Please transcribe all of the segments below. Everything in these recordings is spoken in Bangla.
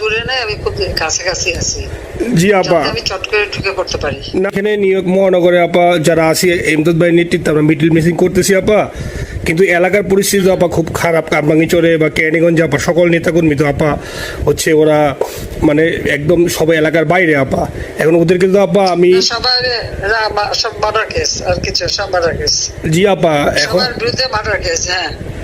দূরে নাই আমি খুব কাছাকাছি আছি। জি আপা। আমি চট করে ঢুকে পড়তে পারি। না, এখানে ইয়র্ক মহানগরে আপা যারা আছি এমদাদ ভাই নেতৃত্বে আমরা মিডিল মিসিং করতেছি আপা। কিন্তু এলাকার পরিস্থিতি আপা খুব খারাপ। কামরাঙ্গিচরে বা আপা সকল নেতাকর্মী তো আপা হচ্ছে ওরা মানে একদম সবাই এলাকার বাইরে আপা। এখন ওদেরকে তো আপা আমি সবাই সব মার্ডার কেস আর কিছু সব মার্ডার কেস জি আপা এখন বিরুদ্ধে মার্ডার কেস হ্যাঁ।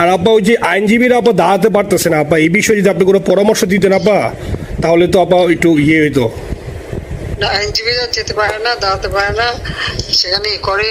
আর আপা ওই যে আইনজীবীরা আপা দাঁড়াতে পারতেছে না আপা এই বিষয়ে যদি আপনি কোনো পরামর্শ দিতেন আপা তাহলে তো আপা একটু ইয়ে হইতো। আইনজীবীরা যেতে পারে না, দাঁড়াতে পারে না, সেখানে করে।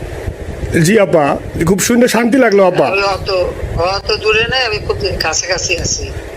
জি, আপা। খুব সুন্দর শান্তি লাগল, আপা। অত অত দূরে নাই, আমি খুব কাছাকাছি আছি।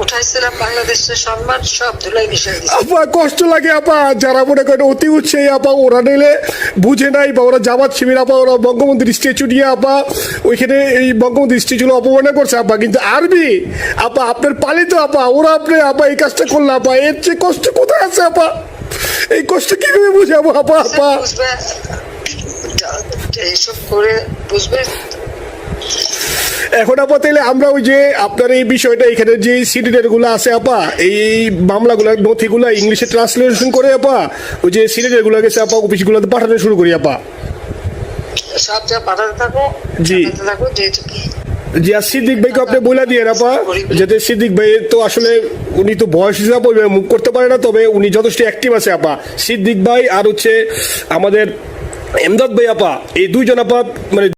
উঠাইছিলাম বাংলাদেশের সম্মান সব ধুলাই মিশাই আপা কষ্ট লাগে আপা। যারা মনে করেন অতি উৎসাহী আপা ওরা নিলে বুঝে নাই বা ওরা জামাত শিবির আপা ওরা বঙ্গবন্ধুর স্ট্যাচু নিয়ে আপা ওইখানে এই অপমাননা করছে আপা। কিন্তু আরবি আপা আপনার পালিত আপা। ওরা আপনি আপা এই কাজটা করলে আপা এর চেয়ে কষ্ট কোথায় আছে আপা? এই কষ্ট কীভাবে বুঝাবো আপা আপা? এইসব করে বুঝবে এখন আপা তাহলে আমরা ওই যে আপনার এই বিষয়টা এখানে যে সিডিডেরগুলো আছে আপা এই মামলাগুলো নথিগুলো ইংলিশে ট্রান্সলেশন করে আপা ওই যে সিডিডেরগুলো গেছে আপা অফিসগুলোতে পাঠানো শুরু করি আপা। পাঠাতে থাকো জি। থাকো যেহেতু কি জি আর সিদ্দিক ভাইকে আপনি বলে দিয়ে আপা যাতে সিদ্দিক ভাই তো আসলে উনি তো বয়স হিসাবে মুভ করতে পারে না তবে উনি যথেষ্ট অ্যাক্টিভ আছে আপা। সিদ্দিক ভাই আর হচ্ছে আমাদের এমদাদ ভাই আপা এই দুইজন আপা মানে